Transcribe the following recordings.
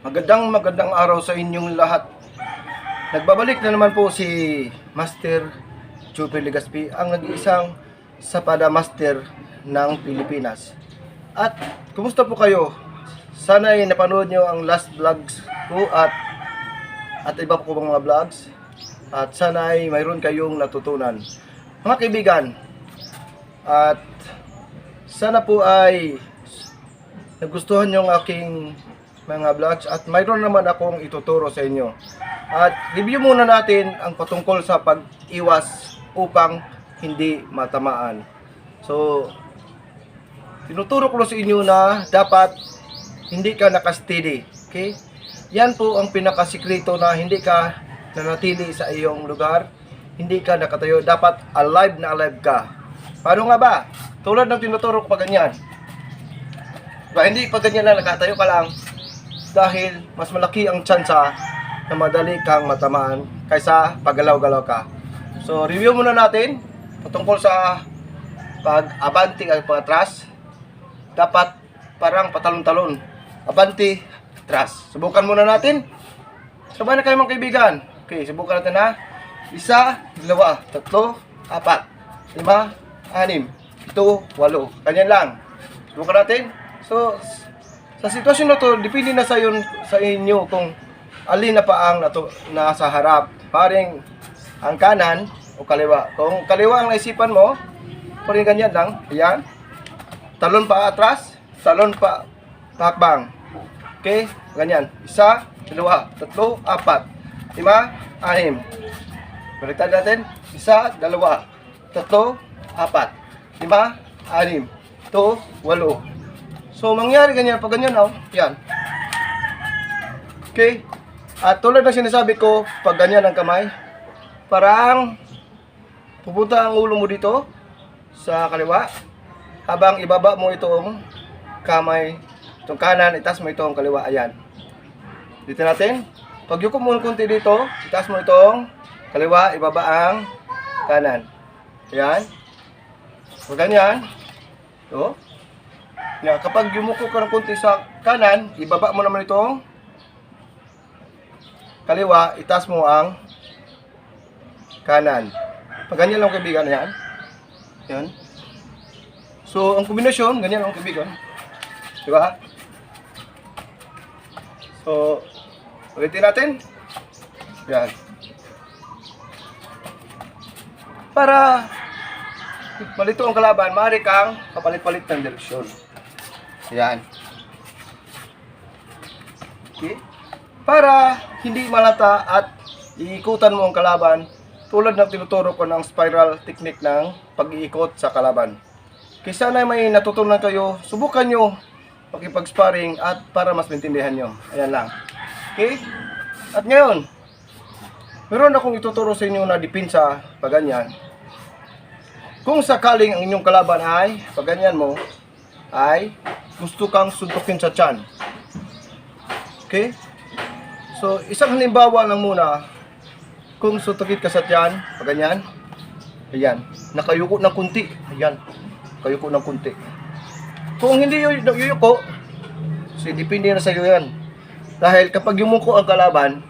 Magandang magandang araw sa inyong lahat. Nagbabalik na naman po si Master Chupi Legaspi, ang nag-iisang Sapada Master ng Pilipinas. At kumusta po kayo? Sana ay napanood nyo ang last vlogs ko at at iba po mga vlogs. At sana ay mayroon kayong natutunan. Mga kaibigan, at sana po ay nagustuhan yung aking mga vlogs at mayroon naman akong ituturo sa inyo. At review muna natin ang patungkol sa pag-iwas upang hindi matamaan. So, tinuturo ko sa inyo na dapat hindi ka nakasteady. Okay? Yan po ang pinakasikreto na hindi ka nanatili sa iyong lugar. Hindi ka nakatayo. Dapat alive na alive ka. Paano nga ba? Tulad ng tinuturo ko pa ganyan. Ba, hindi pa ganyan lang nakatayo ka lang dahil mas malaki ang tsansa na madali kang matamaan kaysa paggalaw-galaw ka. So, review muna natin patungkol sa pag-abanti at pag-atras. Dapat parang patalon-talon. Abanti, atras. Subukan muna natin. Sabay na kayo mga kaibigan. Okay, subukan natin ha. Isa, dalawa, tatlo, apat, lima, anim, ito, walo. Ganyan lang. Subukan natin. So, sa sitwasyon na to, depende na sa, yun, sa inyo kung alin na pa ang nato, nasa harap. Paring ang kanan o kaliwa. Kung kaliwa ang naisipan mo, paring ganyan lang. Ayan. Talon pa atras, talon pa takbang. Okay? Ganyan. Isa, dalawa, tatlo, apat, lima, anim. Baliktad natin. Isa, dalawa, tatlo, apat, lima, anim, ito, walo. So, mangyari ganyan, pag ganyan, oh, yan. Okay? At tulad ng sinasabi ko, pag ganyan ang kamay, parang pupunta ang ulo mo dito sa kaliwa, habang ibaba mo itong kamay, itong kanan, itas mo itong kaliwa, ayan. Dito natin. Pag yuko mo ng konti dito, itas mo itong kaliwa, ibaba ang kanan. Ayan. Pag ganyan, ito, Yeah, kapag yumuko ka ng konti sa kanan, ibaba mo naman itong kaliwa, itaas mo ang kanan. Pag ganyan lang kaibigan, yan. Yan. So, ang kombinasyon, ganyan lang kaibigan. Di ba? So, ulitin natin. Yan. Para malito ang kalaban, maaari kang kapalit-palit ng direksyon. Yan. Okay? Para hindi malata at iikutan mo ang kalaban tulad ng tinuturo ko ng spiral technique ng pag-iikot sa kalaban. Kaya sana may natutunan kayo, subukan nyo pakipag-sparring at para mas maintindihan nyo. Ayan lang. Okay? At ngayon, meron akong ituturo sa inyo na dipinsa pag ganyan. Kung sakaling ang inyong kalaban ay, pag ganyan mo, ay gusto kang suntukin sa tiyan. Okay? So, isang halimbawa lang muna, kung suntukin ka sa tiyan, ganyan, ayan, nakayuko ng kunti, ayan, kayuko ng kunti. Kung hindi yu- yuyuko, so depende na sa iyo yan. Dahil kapag yumuko ang kalaban,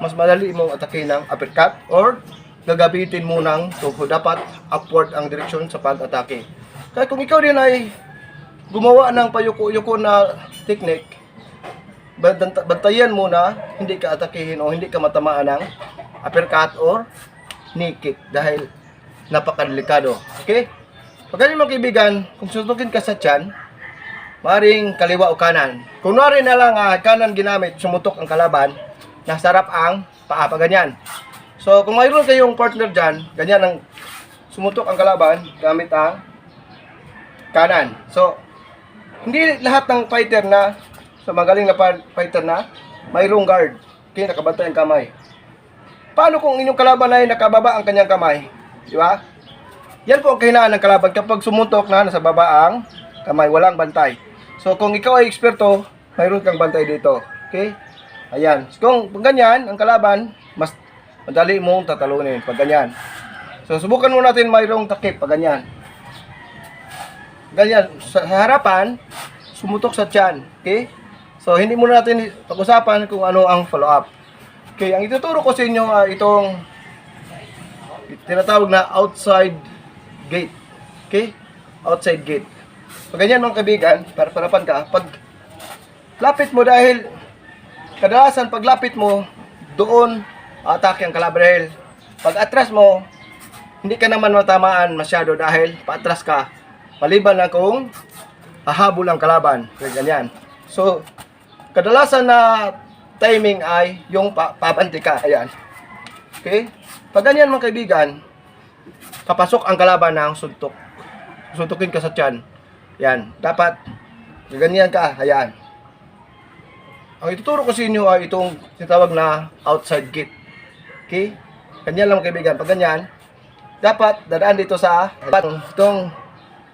mas madali mong atake ng uppercut or gagabitin mo ng tuhod. Dapat upward ang direksyon sa pag-atake. Kaya kung ikaw din ay gumawa ng payuko-yuko na technique, bant- bantayan mo na hindi ka atakihin o hindi ka matamaan ng uppercut or knee kick dahil napakadelikado. Okay? Pag ganyan mga kaibigan, kung susukin ka sa tiyan, maring kaliwa o kanan. Kung nari na lang ah, kanan ginamit, sumutok ang kalaban, nasa harap ang paa pa ganyan. So kung mayroon kayong partner dyan, ganyan ang sumutok ang kalaban gamit ang kanan. So, hindi lahat ng fighter na, sa magaling na fighter na, mayroong guard. Okay, nakabantay ang kamay. Paano kung inyong kalaban ay nakababa ang kanyang kamay? Di ba? Yan po ang kahinaan ng kalaban kapag sumuntok na nasa baba ang kamay, walang bantay. So kung ikaw ay eksperto, mayroon kang bantay dito. Okay? Ayan. So, kung pag ganyan, ang kalaban, mas madali mong tatalunin pag ganyan. So subukan mo natin mayroong takip pag ganyan. Ganyan, sa harapan, sumutok sa tiyan. Okay? So, hindi muna natin pag-usapan kung ano ang follow-up. Okay, ang ituturo ko sa inyo ay itong tinatawag na outside gate. Okay? Outside gate. Pag ganyan mga kaibigan, para parapan ka, pag lapit mo dahil kadalasan pag lapit mo, doon atake ang kalaban dahil pag atras mo, hindi ka naman matamaan masyado dahil paatras ka. Maliban na kung hahabol ang kalaban. Kaya ganyan. So, kadalasan na timing ay yung pa pabanti ka. Ayan. Okay? Pag ganyan mga kaibigan, papasok ang kalaban ng suntok. Suntukin ka sa tiyan. Yan. Dapat, ganyan ka. Ayan. Ang ituturo ko sa inyo ay itong tinatawag na outside gate. Okay? Ganyan lang mga kaibigan. Pag ganyan, dapat dadaan dito sa itong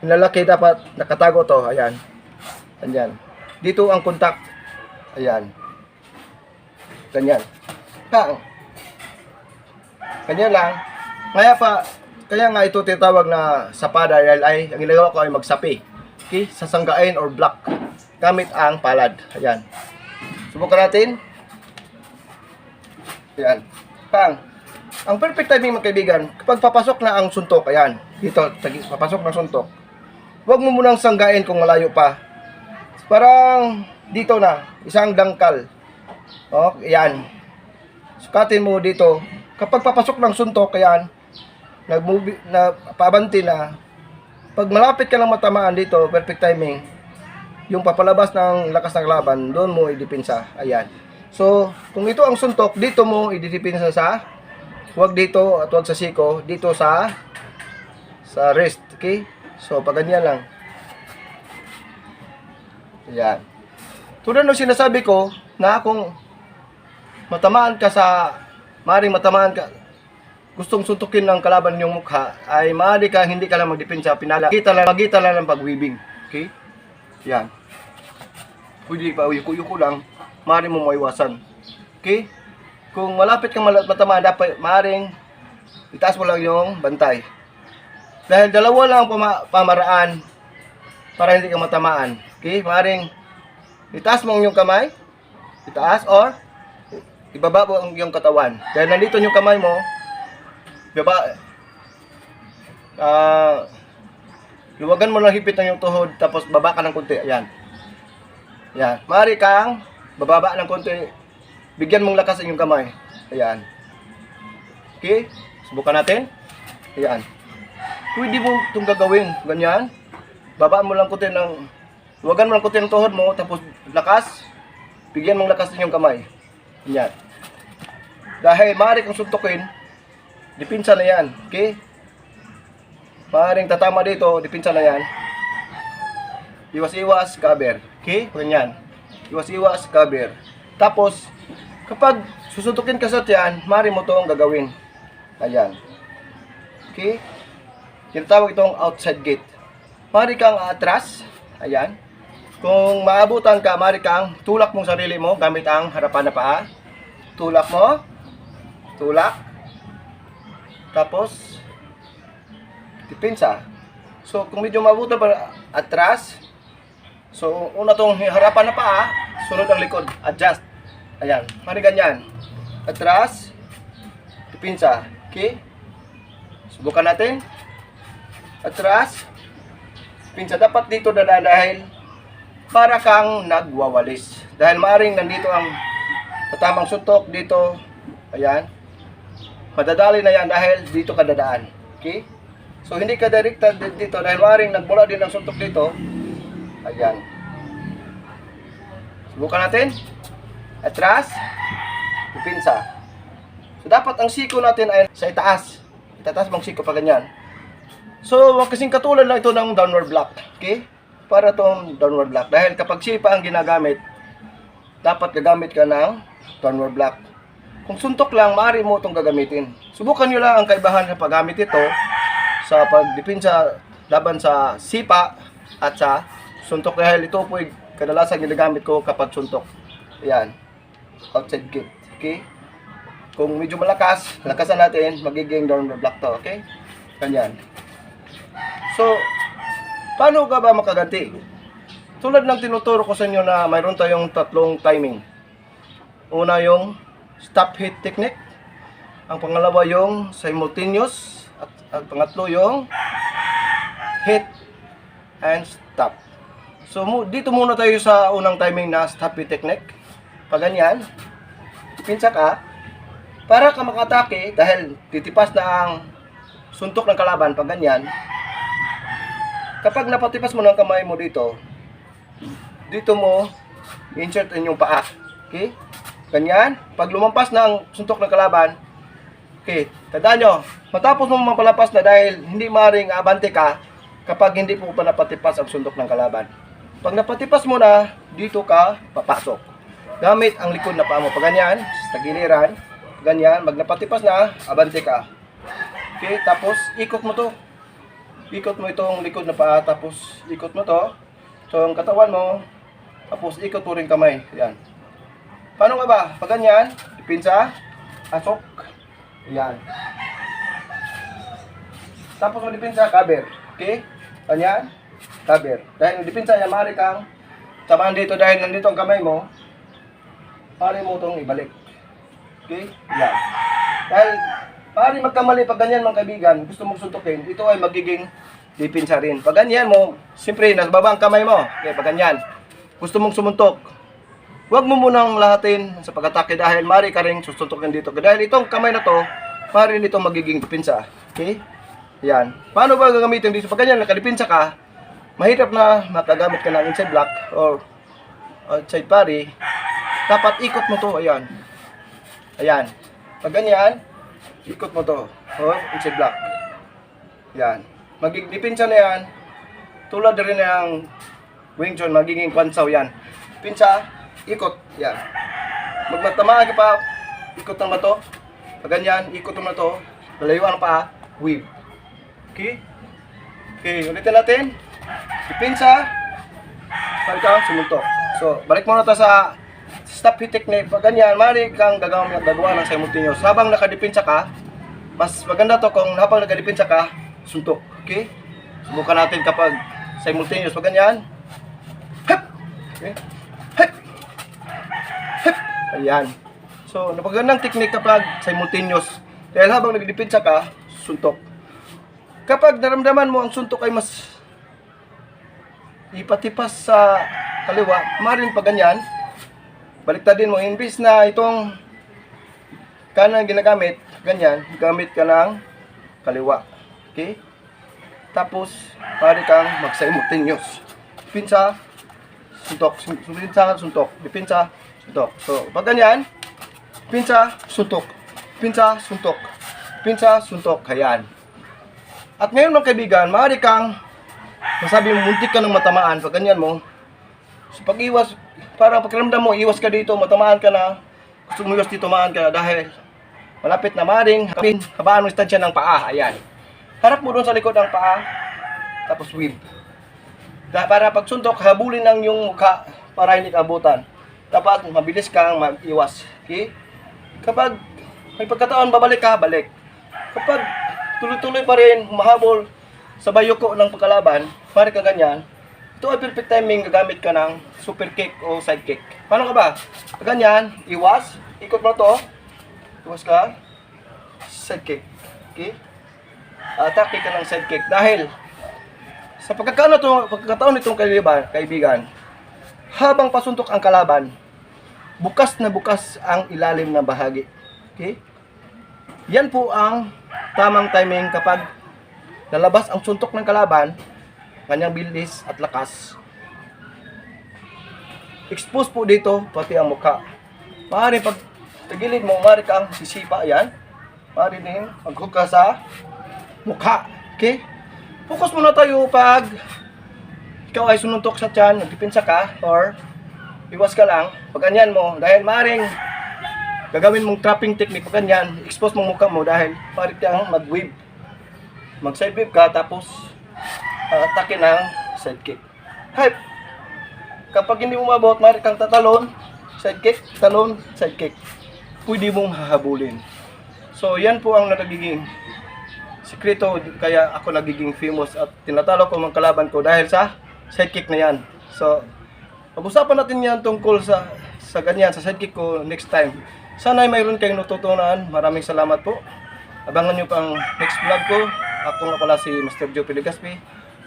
lalaki dapat nakatago to. Ayan. Ganyan. Dito ang contact. Ayan. Ganyan. Kang. Ganyan lang. Kaya pa, kaya nga ito tinatawag na sapada ay ang ginagawa ko ay magsapi. Okay? Sasanggain or block. Gamit ang palad. Ayan. Subukan natin. Ayan. Pang. Ang perfect timing mga kaibigan, kapag papasok na ang suntok, ayan, dito, papasok ng suntok, huwag mo munang sanggain kung malayo pa. Parang dito na, isang dangkal. O, ayan. Sukatin mo dito. Kapag papasok ng suntok, ayan, nag-move, na, pabanti na, pag malapit ka ng matamaan dito, perfect timing, yung papalabas ng lakas ng laban, doon mo idipinsa. Ayan. So, kung ito ang suntok, dito mo ididipinsa sa huwag dito at huwag sa siko, dito sa sa wrist, okay? So, pag ganyan lang. Ayan. Tulad ng sinasabi ko, na kung matamaan ka sa, maaaring matamaan ka, gustong suntukin ng kalaban yung mukha, ay maaari ka, hindi ka lang magdepensa, pinala, kita lang, magita lang ng pagwibing. Okay? Yan. Pwede pa, yuko-yuko lang, maaari mo maiwasan. Okay? Kung malapit kang matamaan, dapat maaaring itaas mo lang yung bantay. Dahil dalawa lang ang pama- pamaraan para hindi ka matamaan. Okay? Maaaring itaas mo ang iyong kamay, itaas or ibaba mo ang iyong katawan. Dahil nandito yung kamay mo, ibaba, ah, luwagan mo lang hipit ng iyong tuhod, tapos baba ka ng konti. Ayan. Ayan. Maaari kang bababa ng konti, bigyan mong lakas ang iyong kamay. Ayan. Okay? Subukan natin. Ayan. Pwede mo itong gagawin. Ganyan. Babaan mo lang konti ng, luwagan mo lang konti ng tuhod mo, tapos lakas, bigyan mong lakas ang iyong kamay. Ganyan. Dahil maaari kang suntukin, dipinsa na yan. Okay? Maaaring tatama dito, dipinsa na yan. Iwas-iwas, cover. Okay? Ganyan. Iwas-iwas, cover. Tapos, kapag susuntukin ka sa tiyan, maaari mo itong gagawin. Ayan. Okay? Tinatawag itong outside gate. Maaari kang atras. Ayan. Kung maabutan ka, maaari kang tulak mong sarili mo gamit ang harapan na paa. Tulak mo. Tulak. Tapos, dipinsa. So, kung medyo mabuto pa atras, so, una tong harapan na paa, sunod ang likod, adjust. Ayan, mari ganyan. Atras, dipinsa. Okay? Subukan natin. Atras, dipinsa. Dapat dito dahil para kang nagwawalis. Dahil maaring nandito ang tatamang suntok dito. Ayan. Madadali na yan dahil dito ka dadaan. Okay? So hindi ka direkta di- dito dahil maaaring nagmula din ang suntok dito. Ayan. Subukan natin. Atras. Pipinsa. So dapat ang siko natin ay sa itaas. Itataas mong siko pa ganyan. So kasing katulad lang ito ng downward block. Okay? Para tong downward block. Dahil kapag sipa ang ginagamit, dapat gagamit ka ng downward block. Kung suntok lang, maaari mo itong gagamitin. Subukan nyo lang ang kaibahan sa paggamit ito sa pagdepensa laban sa sipa at sa suntok dahil ito po kadalasan ginagamit ko kapag suntok. Ayan. Outside gate. Okay? Kung medyo malakas, lakasan natin, magiging downward block to. Okay? Ganyan. So, paano ka ba makaganti? tulad ng tinuturo ko sa inyo na mayroon tayong tatlong timing. Una yung stop hit technique. Ang pangalawa yung simultaneous. At ang pangatlo yung hit and stop. So dito muna tayo sa unang timing na stop hit technique. Pag ganyan, pinsa ka, para ka makatake dahil titipas na ang suntok ng kalaban pag ganyan, kapag napatipas mo ng kamay mo dito, dito mo insert in yung paa. Okay? Ganyan. Pag lumampas na ang suntok ng kalaban, okay, tandaan nyo, matapos mo mapalapas na dahil hindi maring abante ka kapag hindi po pa napatipas ang suntok ng kalaban. Pag napatipas mo na, dito ka papasok. Gamit ang likod na paa mo. Pag ganyan, sa giliran, ganyan, mag napatipas na, abante ka. Okay, tapos ikot mo to. Ikot mo itong likod na paa, tapos ikot mo to. So, ang katawan mo, tapos ikot mo rin kamay. Yan. Paano nga ba? Pag ganyan, pinsa, asok. Yan. Tapos mo dipinsa, cover. Okay? Ganyan, cover. Dahil dipinsa yan, maaari kang samahan dito dahil nandito ang kamay mo, maaari mo itong ibalik. Okay? Yan. Dahil, maaari magkamali pag ganyan mga kaibigan, gusto mong suntukin, ito ay magiging dipinsa rin. Pag ganyan mo, siyempre, nasa baba ang kamay mo. Okay, pag ganyan, gusto mong sumuntok, Huwag mo munang lahatin sa pag-atake dahil mari ka rin susuntokin dito. Dahil itong kamay na to, mari nito magiging dipinsa. Okay? Yan. Paano ba gagamitin dito? Pag ganyan, nakadipinsa ka, mahirap na makagamit ka ng inside block or outside pari. Dapat ikot mo to. Ayan. Ayan. Pag ganyan, ikot mo to. Or inside block. Yan. Magiging dipinsa na yan. Tulad rin ng Wing Chun, magiging kwansaw yan. Pinsa, ikot. Yan. Magmatamaan pa, ikot ng mato. Pag ikot ng mato. Malayuan pa, weave. Okay? Okay, ulitin natin. Ipinsa, balik ka, sumuntok. So, balik muna tayo sa stop hit technique. Pag ganyan, mali kang gagawa, gagawa ng simultaneous. Habang nakadipinsa ka, mas maganda to kung habang nakadipinsa ka, suntok. Okay? Subukan natin kapag simultaneous. Pag ganyan, hep! Okay? Hep! Hep! Ayan. So, napagandang technique kapag simultaneous. Dahil habang nagdipinsa ka, suntok. Kapag naramdaman mo ang suntok ay mas ipatipas sa kaliwa, maaaring pag ganyan, baliktadin mo, imbis na itong kanan ginagamit, ganyan, gamit ka ng kaliwa. Okay? Tapos, pari kang mag-simultaneous. Pinsa, suntok, sun- pinsa, suntok, pinsa, suntok. So, pag ganyan, pinsa, suntok, pinsa, suntok, pinsa, suntok, ayan. At ngayon mga kaibigan, maaari kang masabi mo, muntik ka ng matamaan pag ganyan mo. So pag iwas, para pakiramdam mo, iwas ka dito, matamaan ka na, gusto mo iwas dito, tamaan ka dahil malapit na maring, hapin, habaan mo istansya ng paa, ayan. Harap mo doon sa likod ng paa, tapos. Da- Para pag suntok, habulin ng yung mukha para hindi abutan. Dapat mabilis kang mag-iwas. Okay? Kapag may pagkataon babalik ka, balik. Kapag tuloy-tuloy pa rin, humahabol sa bayoko ng pagkalaban, pare ka ganyan, ito ay perfect timing gagamit ka ng super kick o side kick. Paano ka ba? Ganyan, iwas, ikot mo to, iwas ka, side kick. Okay? Atake ka ng side kick dahil sa pagkakataon, to, pagkakataon nitong kaibigan, kaibigan, habang pasuntok ang kalaban, bukas na bukas ang ilalim na bahagi. Okay? Yan po ang tamang timing kapag lalabas ang suntok ng kalaban, kanyang bilis at lakas. Expose po dito, pati ang mukha. Maaari pag tagilid mo, maaari kang sisipa, yan. Maaari din maghook ka sa mukha. Okay? Focus muna tayo pag ikaw ay sununtok sa tiyan, nagpipinsa ka, or iwas ka lang, pag ganyan mo, dahil maaaring gagawin mong trapping technique pag ganyan, expose mong mukha mo dahil pari kang mag-weave. Mag-side weave ka, tapos uh, atake ng side kick. Hype! Kapag hindi mo mabot, mari kang tatalon, side kick, talon, side kick. Pwede mong hahabulin. So, yan po ang nagiging sekreto kaya ako nagiging famous at tinatalo ko mga kalaban ko dahil sa side kick na yan. So, pag-usapan natin yan tungkol sa sa ganyan, sa sidekick ko next time. Sana ay mayroon kayong natutunan. Maraming salamat po. Abangan nyo pang next vlog ko. Ako nga pala si Master Joe Piligaspi,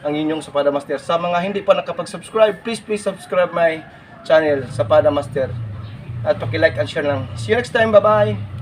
ang inyong Sapada Master. Sa mga hindi pa nakapag-subscribe, please please subscribe my channel, Sapada Master. At paki-like and share lang. See you next time. Bye-bye!